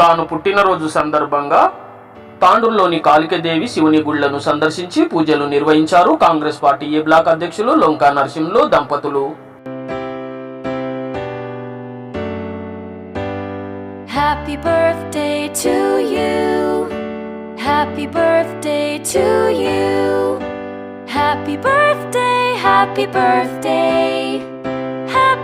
తాను పుట్టినరోజు సందర్భంగా తాండూరులోని కాళికదేవి శివుని గుళ్ళను సందర్శించి పూజలు నిర్వహించారు కాంగ్రెస్ పార్టీ ఏ బ్లాక్ అధ్యక్షులు లొంకా నరసింహులు దంపతులు Happy birthday to you. Happy birthday to you. Happy birthday, happy birthday.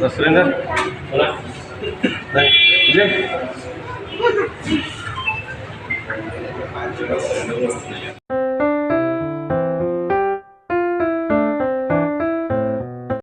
Mas Render, hola. Baik, iya.